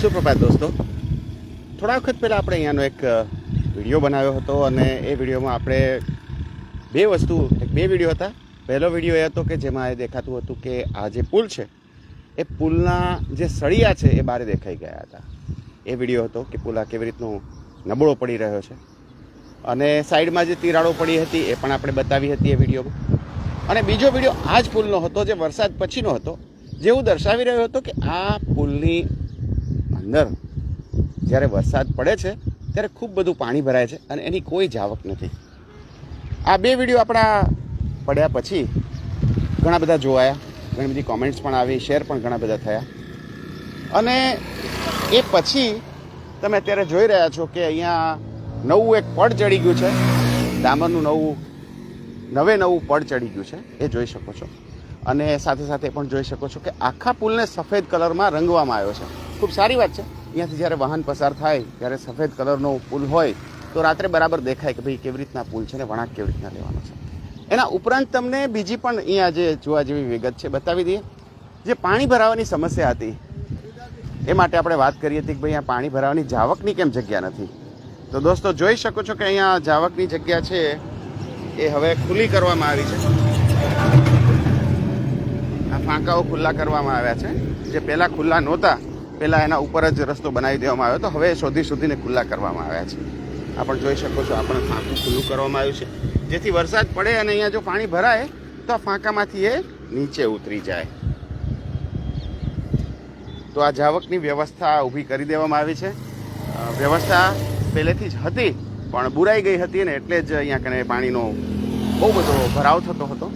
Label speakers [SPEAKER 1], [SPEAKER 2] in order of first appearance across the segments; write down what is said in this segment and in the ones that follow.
[SPEAKER 1] સુપ્રભાત દોસ્તો, થોડા વખત પહેલાં આપણે અહીંયાનો એક વીડિયો બનાવ્યો હતો અને એ વિડીયોમાં આપણે બે વસ્તુ બે વીડિયો હતા. પહેલો વીડિયો એ હતો કે જેમાં એ દેખાતું હતું કે આ જે પુલ છે, એ પુલના જે સળિયા છે એ બારે દેખાઈ ગયા હતા. એ વીડિયો હતો કે પુલ આ કેવી રીતનો નબળો પડી રહ્યો છે. અને સાઈડમાં જે તિરાડો પડી હતી એ પણ આપણે બતાવી હતી એ વિડીયોમાં. અને બીજો વીડિયો આ જ પુલનો હતો જે વરસાદ પછીનો હતો, જેવું દર્શાવી રહ્યો હતો કે આ પુલની અંદર જ્યારે વરસાદ પડે છે, ત્યારે ખૂબ બધું પાણી ભરાય છે અને એની કોઈ જાવક નથી. આ બે વીડિયો આપણા પડ્યા પછી ઘણા બધા જોવાયા, ઘણી બધી કોમેન્ટ્સ પણ આવી શેર પણ ઘણા બધા થયા. અને એ પછી તમે અત્યારે જોઈ રહ્યા છો કે અહીંયા નવું એક પડ ચડી ગયું છે, ડામરનું નવું, નવે નવું પડ ચડી ગયું છે, એ જોઈ શકો છો. અને સાથે સાથે પણ જોઈ શકો છો કે આખા પુલને સફેદ કલરમાં રંગવામાં આવ્યો છે. ખૂબ સારી વાત છે. અહીંયાથી જ્યારે વાહન પસાર થાય, ત્યારે સફેદ કલરનો પુલ હોય, તો રાત્રે બરાબર દેખાય કે ભાઈ કેવી રીતના પુલ છે ને વળાંક કેવી રીતના લેવાનો છે. એના ઉપરાંત તમને બીજી પણ અહીંયા જે જોવા જેવી વિગત છે, બતાવી દઈએ. જે પાણી ભરાવાની સમસ્યા હતી, એ માટે આપણે વાત કરી હતી કે ભાઈ અહીંયા પાણી ભરાવાની જાવકની કેમ જગ્યા નથી? તો દોસ્તો, જોઈ શકો છો કે અહીંયા જાવકની જગ્યા છે, એ હવે ખુલ્લી કરવામાં આવી છે. આ ફાંકાઓ ખુલ્લા કરવામાં આવ્યા છે. જે પહેલાં ખુલ્લા નહોતા પહેલાં એના ઉપર જ રસ્તો બનાવી દેવામાં આવ્યો તો હવે શોધી શોધીને ખુલ્લા કરવામાં આવ્યા છે. આપણ જોઈ શકો છો આપણે ફાંકું ખુલ્લું કરવામાં આવ્યું છે. જેથી વરસાદ પડે અને અહીંયા જો પાણી ભરાય, તો આ ફાંકામાંથી એ નીચે ઉતરી જાય. તો આ જાવકની વ્યવસ્થા ઊભી કરી દેવામાં આવી છે. વ્યવસ્થા પહેલેથી જ હતી, પણ બુરાઈ ગઈ હતી ને એટલે જ અહીંયા કને પાણીનો બહુ બધો ભરાવ થતો હતો.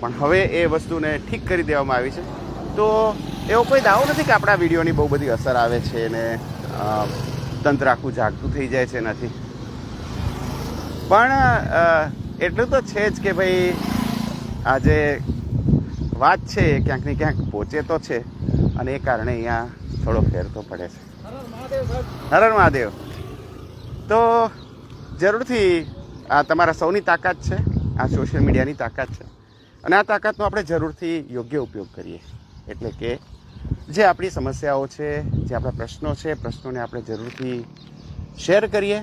[SPEAKER 1] પણ હવે એ વસ્તુને ઠીક કરી દેવામાં આવી છે. તો એવો કોઈ દાવો નથી કે આપણા વિડીયોની બહુ બધી અસર આવે છે ને તંત્ર આખું જાગતું થઈ જાય છે એનાથી. પણ એટલું તો છે જ કે ભાઈ આ જે વાત છે એ ક્યાંક ને ક્યાંક પહોંચે તો છે, અને એ કારણે અહીંયા થોડો ફેર તો પડે છે. હર હર મહાદેવ. તો જરૂરથી આ તમારા સૌની તાકાત છે, આ સોશિયલ મીડિયાની તાકાત છે, અને આ તાકાતનો આપણે જરૂરથી યોગ્ય ઉપયોગ કરીએ. એટલે કે જે આપણી સમસ્યાઓ છે, જે આપણા પ્રશ્નો છે, પ્રશ્નોને આપણે જરૂરથી શેર કરીએ,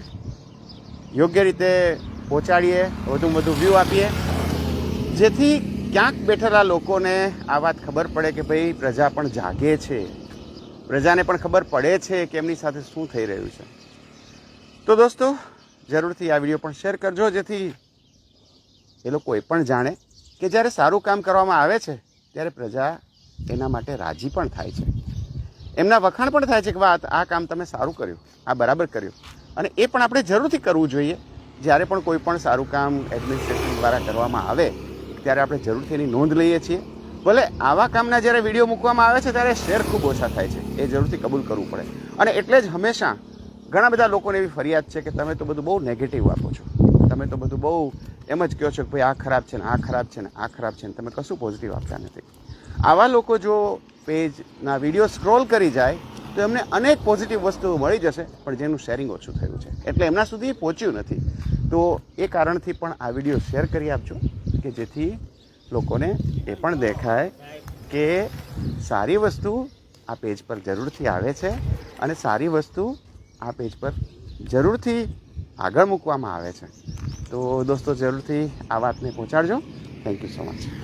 [SPEAKER 1] યોગ્ય રીતે પહોંચાડીએ, વધુમાં વધુ વ્યૂ આપીએ. જેથી ક્યાંક બેઠેલા લોકોને આ વાત ખબર પડે કે ભાઈ પ્રજા પણ જાગે છે. પ્રજાને પણ ખબર પડે છે કે એમની સાથે શું થઈ રહ્યું છે. તો દોસ્તો, જરૂરથી આ વીડિયો પણ શેર કરજો, જેથી એ લોકો એ પણ જાણે કે જ્યારે સારું કામ કરવામાં આવે છે, ત્યારે પ્રજા એના માટે રાજી પણ થાય છે. એમના વખાણ પણ થાય છે કે વાત આ કામ તમે સારું કર્યું, આ બરાબર કર્યું. અને એ પણ આપણે જરૂરથી કરવું જોઈએ. જ્યારે પણ કોઈ પણ સારું કામ એડમિનિસ્ટ્રેશન દ્વારા કરવામાં આવે, ત્યારે આપણે જરૂરથી એની નોંધ લઈએ છીએ. ભલે આવા કામના જ્યારે વીડિયો મૂકવામાં આવે છે, ત્યારે શેર ખૂબ ઓછા થાય છે. એ જરૂરથી કબૂલ કરવું પડે. અને એટલે જ હંમેશા ઘણા બધા લોકોને એવી ફરિયાદ છે કે તમે તો બધું બહુ નેગેટિવ આપો છો. તમે તો બધું બહુ એમ જ કહો છો કે ભાઈ આ ખરાબ છે ને આ ખરાબ છે ને આ ખરાબ છે ને તમે કશું પોઝિટિવ આપતા નથી. આવા લોકો જો પેજના વીડિયો સ્ક્રોલ કરી જાય, તો એમને અનેક પોઝિટિવ વસ્તુઓ મળી જશે, પણ જેનું શેરિંગ ઓછું થયું છે. એટલે એમના સુધી પહોંચ્યું નથી. તો એ કારણથી પણ આ વીડિયો શેર કરી આપજો, કે જેથી લોકોને એ પણ દેખાય કે સારી વસ્તુ આ પેજ પર જરૂરથી આવે છે અને સારી વસ્તુ આ પેજ પર જરૂરથી આગળ મૂકવામાં આવે છે. તો દોસ્તો, જરૂરથી આ વાતને પહોંચાડજો. Thank you so much